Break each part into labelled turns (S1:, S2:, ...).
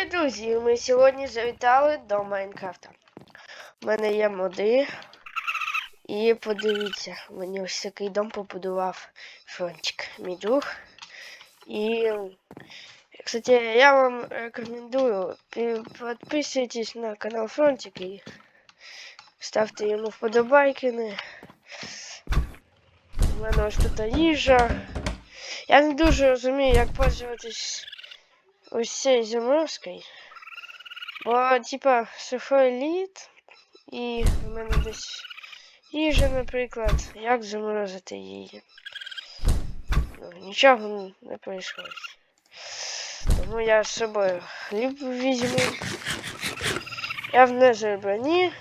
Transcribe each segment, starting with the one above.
S1: Привіт, друзі! Ми сьогодні завітали до Майнкрафта. У мене є моди. І подивіться, мені ось такий дом побудував Фронтик, мій друг. І, кстати, я вам рекомендую пі- підписуйтесь на канал Фронтик і ставте йому вподобайки. У мене ось тут їжа. Я не дуже розумію, як пользуватись ось цією заморозкою. Бо, типа, сухой лід, і в мене десь їжа, наприклад, як заморозити її. Ну, нічого не происходить. Тому я з собою хліб візьму. Я в незер броні.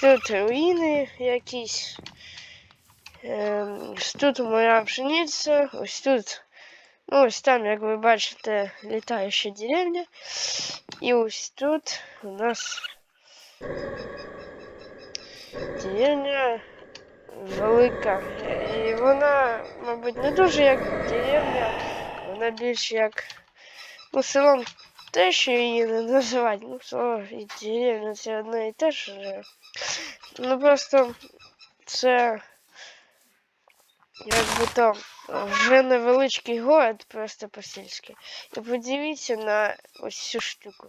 S1: Тут руїни якісь. Ем, тут моя пшениця, ось тут Ну, ось там, як ви бачите, літаюча деревня. І ось тут у нас деревня велика. І вона, мабуть, не дуже як деревня, вона більш як ну, селом те, що її не називати. Ну, село і деревня це одне і те ж. Ну просто це якби то вже невеличкий город, просто по-сільськи. І подивіться на ось цю штуку.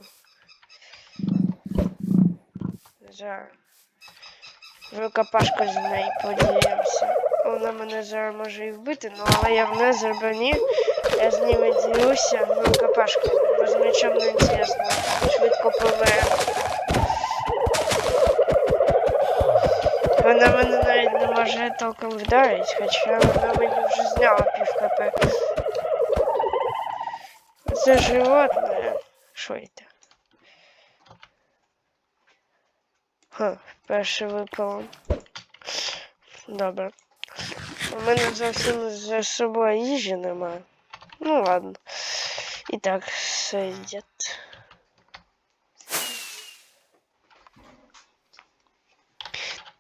S1: За рукопашку з нею поділимося. Вона мене зараз може і вбити, ну але я в не зербані. Я з ними ділюся в рукопашку. Бо з мечом не інтересно. Швидко помре. Вона мене не може толком вдарити, хоча вона мені вже зняла пів хп. Це животне. Що це? Ха, перше випало. Добре. У мене зовсім за собою їжі немає. Ну ладно. І так, сидять.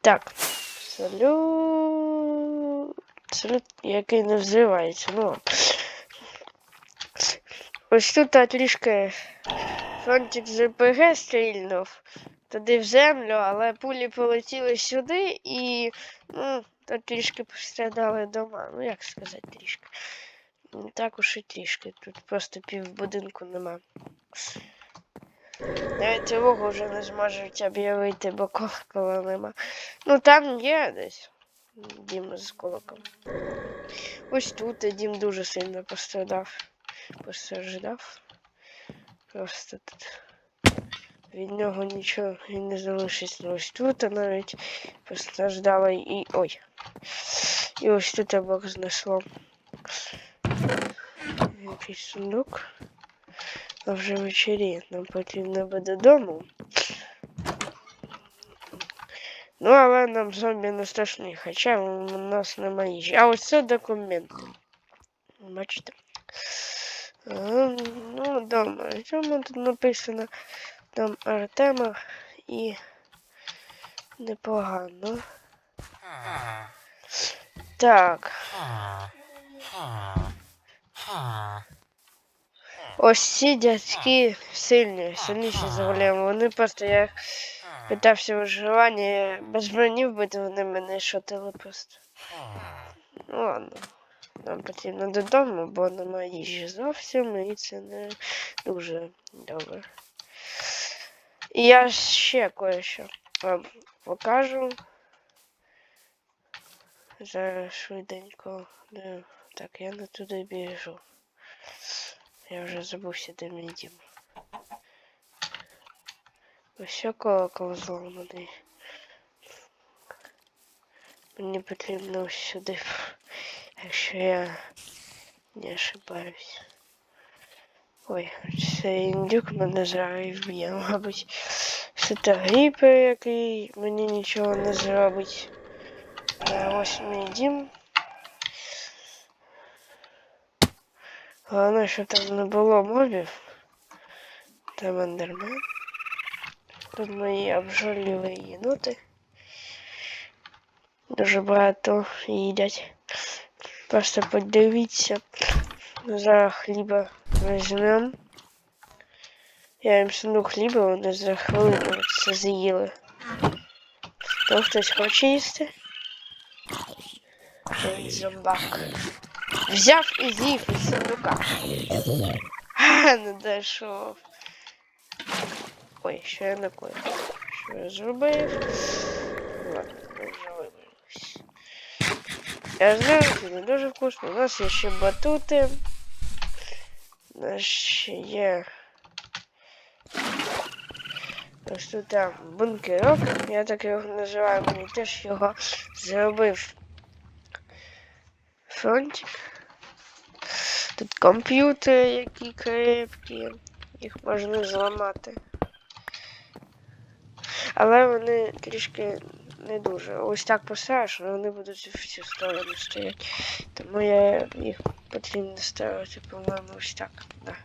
S1: Так. Салют. Салют, який не взривається. Ну. Ось тут трішки фронтик з РПГ стрільнув туди в землю, але пулі полетіли сюди і ну, тут трішки пострадали дома. Ну як сказати трішки. Не так уж і трішки. Тут просто пів будинку нема. Навіть тривогу вже не зможуть об'явити, бо колокола нема. Ну там є десь дім з колоком. Ось тут дім дуже сильно пострадав. Постраждав. Просто тут. Від нього нічого і не залишиться. Ось тут навіть постраждало і. ой. І ось тут Бог знесло. Якийсь сундук. А вже вечері нам потрібно буде додому. Ну, але нам зомбі не страшні, хоча у нас немає їжі. А ось це документи. Бачите? А, ну, дома. Чому тут написано? Там Артема і непогано. Так. Ось ці дядьки сильні, сильніші за голем. Вони просто я питався виживання без броні вбити, вони мене шотили просто. Ну ладно. Нам потрібно додому, бо немає їжі зовсім, і це не дуже добре. І я ще кое-що вам покажу. Зараз швиденько. Так, я не туди біжу. Я вже забувся, де мій дім. Ось колокол зламаний. Мені потрібно ось сюди, якщо я не ошибаюсь. Ой, це індюк мене зараз і вб'є, мабуть. Це та гріпер, який мені нічого не зробить. А ось мій дім. Головне, щоб там не було мобів. Там ендермен. Тут мої обжорливі єноти. Дуже багато їдять. Просто подивіться. Зараз хліба візьмемо. Я їм сину хліба, вони за хвилину це з'їли. То хтось хоче їсти? Зомбак. Взяв і з'їв із сундука. Не дійшов. Ой, що я накоїв? Що я зробив? Ладно, вже вибрались. Я знаю, це не дуже вкусно. У нас є ще батути. У нас ще є. Там бункерок. Я так його називаю, мені теж його зробив фронтик. Тут комп'ютери, які крепкі, їх можна зламати. Але вони трішки не дуже. Ось так поставиш, але вони будуть в цю сторону стояти. Тому я їх потрібно ставити, по-моєму, ось так. Да.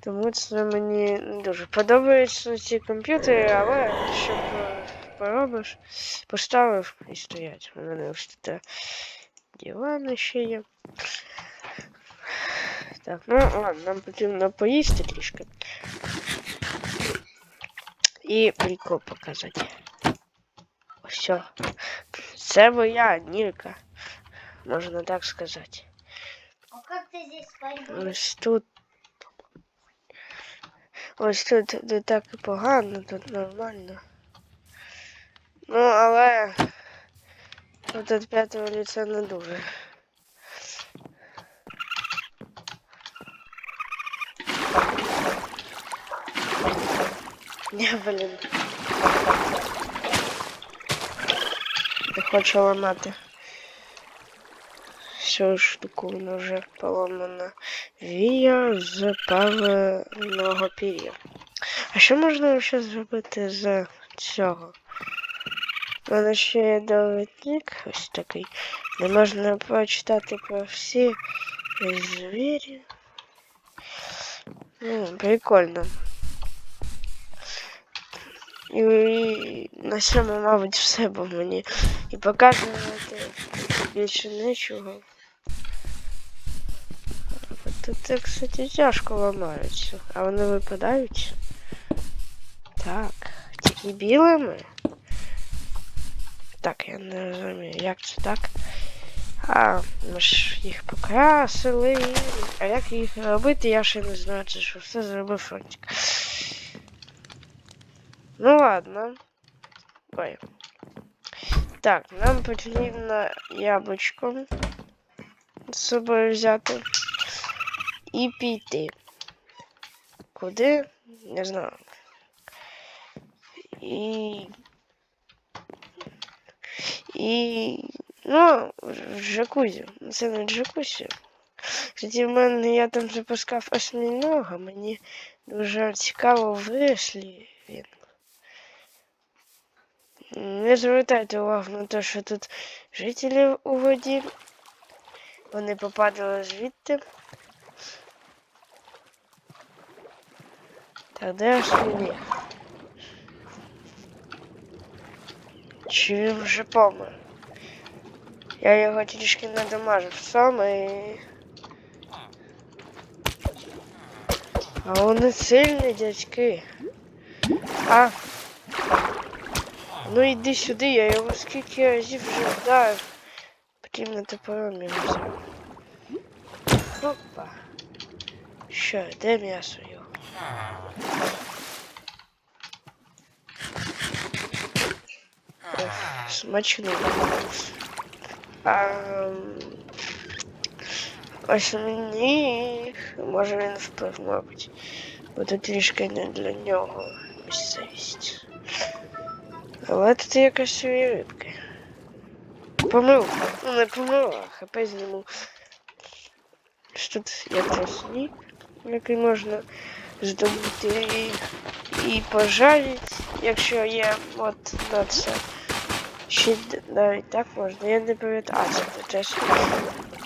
S1: Тому це мені не дуже подобаються ці комп'ютери, але щоб е, поробиш, поставив і стоять. У мене ось тут дивани ще є. Так, ну ладно, нам потрібно поїсти трішки. І прикол показати. Ось. Це моя Нірка. Можна так сказати.
S2: А как ты здесь спать?
S1: Ось тут. Ось тут не так і погано, тут нормально. Ну, але от п'ятого ліця не дуже. Не, блін. Не хочу ламати. Всю штуку вона вже поломана. Вія з павленого пір'я. А що можна ще зробити з цього? У мене ще є довідник, ось такий. Де можна прочитати про всі звірі. Ну, прикольно. І, на цьому, мабуть, все, бо мені і показувати більше нічого. Тут, кстати, тяжко ламаються. А вони випадають? Так, тільки білими. Так, я не розумію, як це так. А, ми ж їх покрасили. А як їх робити, я ще не знаю, це що все зробив фронтик. Ну ладно. Ой. Так, нам потрібно яблучко з собою взяти і піти. Куди? Не знаю. І. І. Ну, в джакузі. Це не джакузі. Тоді в мене я там запускав осьмінога, мені дуже цікаво вирослі він. Не звертайте увагу на те, що тут жителі у воді. Вони попадали звідти. Так, де ж є? Чи він вже помер? Я його трішки надамажив сам і... А вони сильні дядьки. А. Ну іди сюди, я його скільки разів вже вдарив. Потрібно тепер його взяти. Опа. Що, де м'ясо його? Ох, Смачно. А, ось мені. Може він впив, мабуть. Бо тут трішки не для нього місцевість. Але тут якась рибки. Помилка. Ну не помилка, хп зніму. Ось Тут є тростник, який можна здобути і, і пожарити, якщо є от на це. Ще навіть так можна, я не пам'ятаю. А, це теж.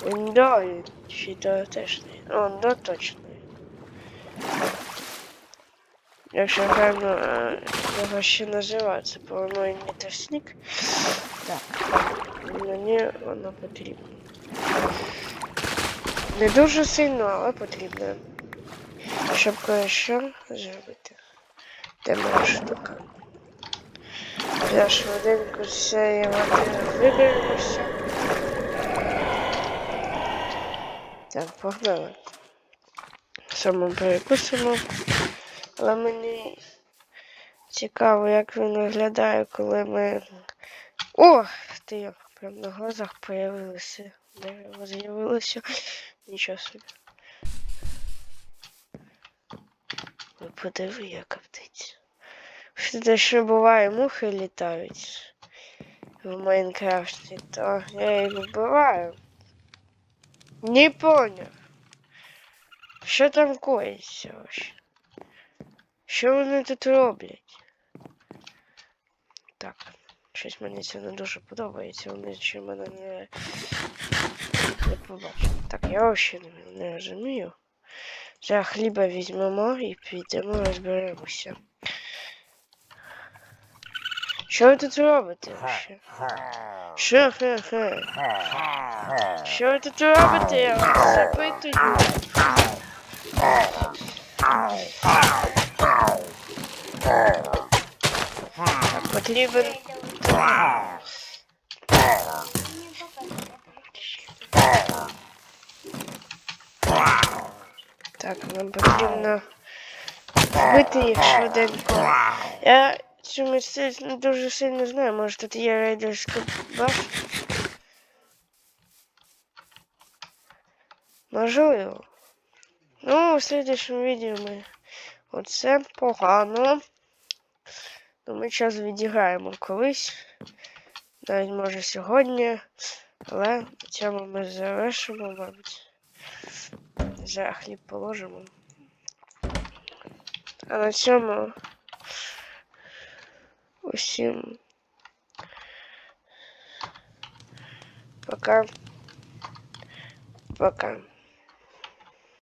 S1: Він ще то теж не. Он да точно. Якщо правильно е, його ще називається, не тростник. Так. Мені воно потрібно. Не дуже сильно, але потрібно. щоб кое-що зробити. Де моя штука? Я швиденько з цієї води виберемося. Так, погнали. Саме перекусимо. Але мені цікаво, як він виглядає, коли ми. О! Ти прям на глазах появилося. Дерево з'явилося. Нічого собі. Ви подиви, яка птиця. Те, що буває, мухи літають в Майнкрафті, то я їх вбиваю. Не поняв. Що там коїться? Що вони тут роблять? Так, щось мені це не дуже подобається, вони ще мене не, не побачили. Так, я взагалі не, не розумію. Зараз хліба візьмемо і підемо розберемося. Що ви тут робите вообще? Що хе-хе? Що ви тут робите? Я вас запитую. Так, потрібен. Так, нам потрібно вбити їх швиденько. Я цю місцевість не дуже сильно знаю, може тут є рейдерська башня. Можливо. Ну, в следующем відео ми оце погано. Ну, ми час відіграємо колись. Навіть може сьогодні. Але на цьому ми завершимо, мабуть. За хліб положимо. А на цьому усім пока. Пока.